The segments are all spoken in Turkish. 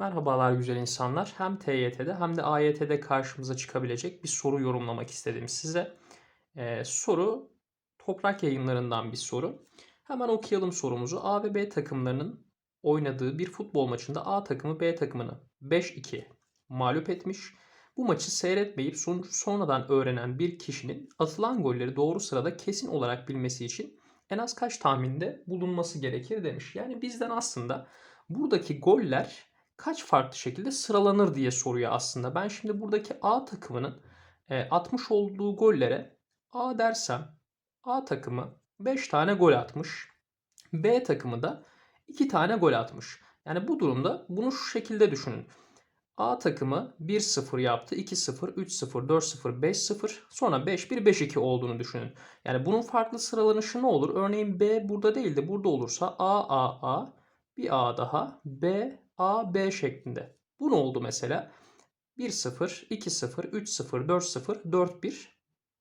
Merhabalar güzel insanlar. Hem TYT'de hem de AYT'de karşımıza çıkabilecek bir soru yorumlamak istedim size. Ee, soru Toprak Yayınlarından bir soru. Hemen okuyalım sorumuzu. A ve B takımlarının oynadığı bir futbol maçında A takımı B takımını 5-2 mağlup etmiş. Bu maçı seyretmeyip sonucu sonradan öğrenen bir kişinin atılan golleri doğru sırada kesin olarak bilmesi için en az kaç tahminde bulunması gerekir demiş. Yani bizden aslında buradaki goller kaç farklı şekilde sıralanır diye soruyor aslında. Ben şimdi buradaki A takımının e, atmış olduğu gollere A dersem A takımı 5 tane gol atmış. B takımı da 2 tane gol atmış. Yani bu durumda bunu şu şekilde düşünün. A takımı 1-0 yaptı, 2-0, 3-0, 4-0, 5-0, sonra 5-1, 5-2 olduğunu düşünün. Yani bunun farklı sıralanışı ne olur? Örneğin B burada değil de burada olursa A, A, A, bir A daha, B, A, B şeklinde. Bu ne oldu mesela? 1-0, 2-0, 3-0, 4-0, 4-1,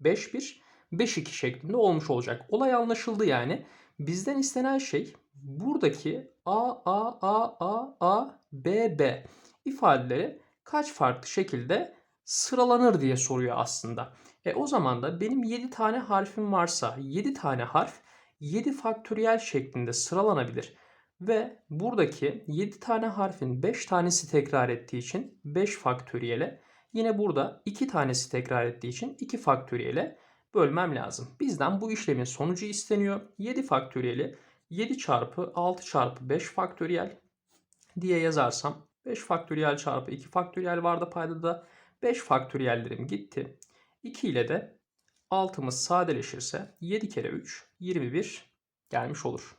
5-1, 5-2 şeklinde olmuş olacak. Olay anlaşıldı yani. Bizden istenen şey buradaki A, A, A, A, A, B, B ifadeleri kaç farklı şekilde sıralanır diye soruyor aslında. E o zaman da benim 7 tane harfim varsa 7 tane harf 7 faktöriyel şeklinde sıralanabilir. Ve buradaki 7 tane harfin 5 tanesi tekrar ettiği için 5 faktöriyele yine burada 2 tanesi tekrar ettiği için 2 faktöriyele bölmem lazım. Bizden bu işlemin sonucu isteniyor. 7 faktöriyeli 7 çarpı 6 çarpı 5 faktöriyel diye yazarsam 5 faktöriyel çarpı 2 faktöriyel vardı payda da 5 faktöriyellerim gitti. 2 ile de 6'mız sadeleşirse 7 kere 3 21 gelmiş olur.